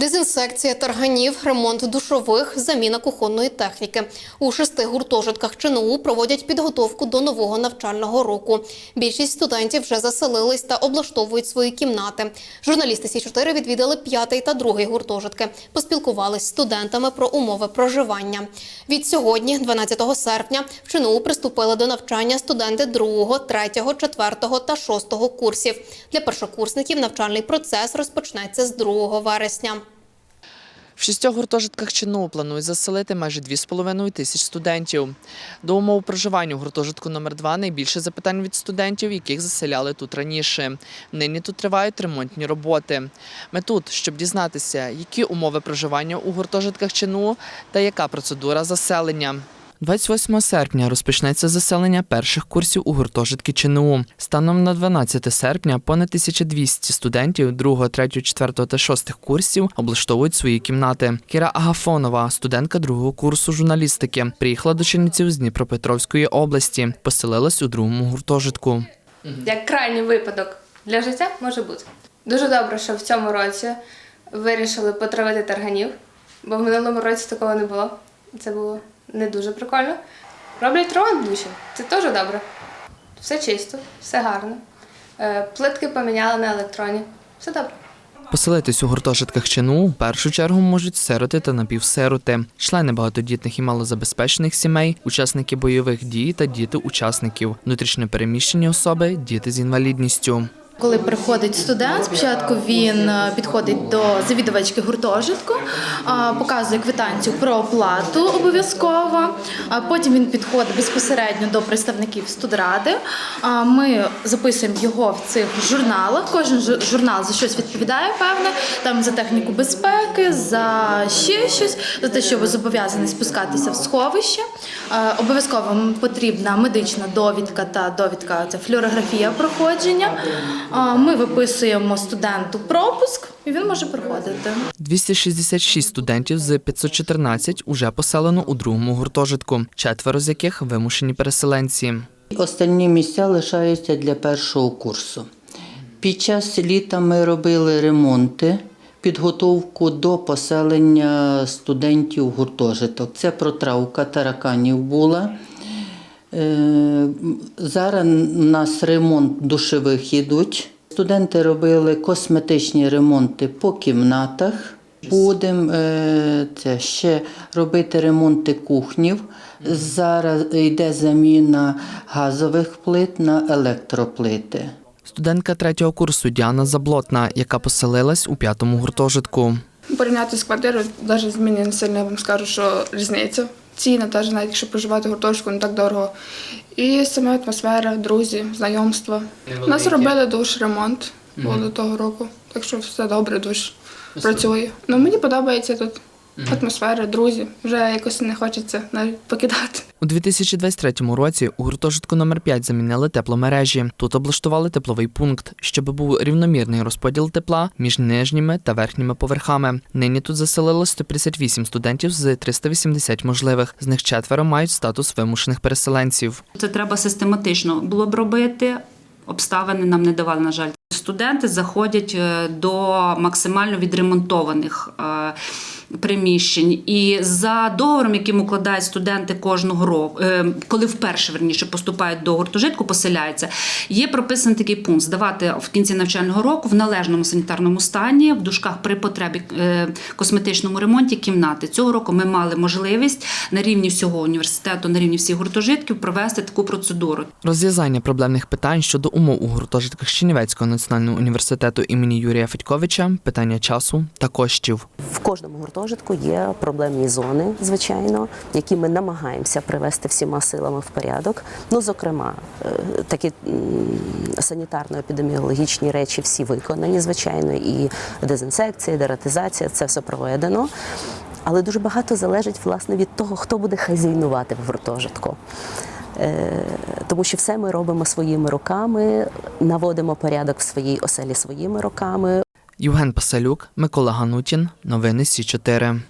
Дезінсекція тарганів, ремонт душових, заміна кухонної техніки. У шести гуртожитках ЧНУ проводять підготовку до нового навчального року. Більшість студентів вже заселились та облаштовують свої кімнати. Журналісти Сі 4 відвідали п'ятий та другий гуртожитки. Поспілкувались з студентами про умови проживання. Від сьогодні, 12 серпня, в ЧНУ приступили до навчання студенти 2, 3, 4 та 6 курсів. Для першокурсників навчальний процес розпочнеться з 2 вересня. В шістьох гуртожитках ЧНУ планують заселити майже 2,5 тисяч студентів. До умов проживання у гуртожитку номер 2 найбільше запитань від студентів, яких заселяли тут раніше. Нині тут тривають ремонтні роботи. Ми тут, щоб дізнатися, які умови проживання у гуртожитках ЧНУ та яка процедура заселення. 28 серпня розпочнеться заселення перших курсів у гуртожитки ЧНУ. Станом на 12 серпня понад 1200 студентів 2, 3, 4 та 6 курсів облаштовують свої кімнати. Кіра Агафонова, студентка другого курсу журналістики, приїхала до Чернівців з Дніпропетровської області, поселилась у другому гуртожитку. Як крайній випадок для життя може бути. Дуже добре, що в цьому році вирішили потравити тарганів, бо в минулому році такого не було. Це було не дуже прикольно. Роблять ремонт душі, це теж добре. Все чисто, все гарно. Е, Плитки поміняли на електроні. Все добре. Поселитись у гуртожитках ЧНУ в першу чергу можуть сироти та напівсироти, члени багатодітних і малозабезпечених сімей, учасники бойових дій та діти учасників, внутрішньо переміщені особи, діти з інвалідністю. Коли приходить студент, спочатку він е, підходить до завідувачки гуртожитку, показує квитанцію про оплату обов'язково. Потім він підходить безпосередньо до представників студради. Ми записуємо його в цих журналах. Кожен журнал за щось відповідає, певне, там за техніку безпеки, за ще щось, за те, що ви зобов'язані спускатися в сховище. Е, Обов'язково потрібна медична довідка та довідка це флюорографія проходження. А, Ми виписуємо студенту пропуск, і він може приходити. 266 студентів з 514 уже поселено у другому гуртожитку, четверо з яких вимушені переселенці. Останні місця лишаються для першого курсу. Під час літа ми робили ремонти, підготовку до поселення студентів гуртожиток. Це протравка тараканів була. Е, Зараз у нас ремонт душевих ідуть. Студенти робили косметичні ремонти по кімнатах. Будемо е, це ще робити ремонти кухнів. Зараз йде заміна газових плит на електроплити. Студентка третього курсу Діана Заблотна, яка поселилась у п'ятому гуртожитку. Порівняти з квартирою, навіть зміни не сильно я вам скажу, що різниця. Ціни теж, навіть якщо проживати в гуртожитку, не так дорого. І сама атмосфера, друзі, знайомства. У нас робили душ, ремонт було до того року, так що все добре, душ працює. Ну мені подобається тут атмосфера, друзі. Вже якось не хочеться навіть покидати. У 2023 році у гуртожитку номер 5 замінили тепломережі. Тут облаштували тепловий пункт, щоб був рівномірний розподіл тепла між нижніми та верхніми поверхами. Нині тут заселили 158 студентів з 380 можливих. З них четверо мають статус вимушених переселенців. Це треба систематично було б робити. Обставини нам не давали, на жаль. Студенти заходять е, до максимально відремонтованих е, приміщень. І за договором, яким укладають студенти кожного року, е, коли вперше верніше поступають до гуртожитку, поселяються, є прописаний такий пункт здавати в кінці навчального року в належному санітарному стані, в дужках при потребі е, косметичному ремонті кімнати. Цього року ми мали можливість на рівні всього університету, на рівні всіх гуртожитків провести таку процедуру. Розв'язання проблемних питань щодо умов у гуртожитках Чернівецького національного університету імені Юрія Федьковича, питання часу та коштів. В кожному гуртожитку є проблемні зони, звичайно, які ми намагаємося привести всіма силами в порядок. Ну, зокрема, е, такі санітарно-епідеміологічні речі всі виконані, звичайно, і дезінсекція, і дератизація це все проведено. Але дуже багато залежить власне від того, хто буде хазяйнувати в гуртожитку. Е, Тому що все ми робимо своїми руками, наводимо порядок в своїй оселі своїми руками. Євген Пасалюк, Микола Ганутін. Новини Сі 4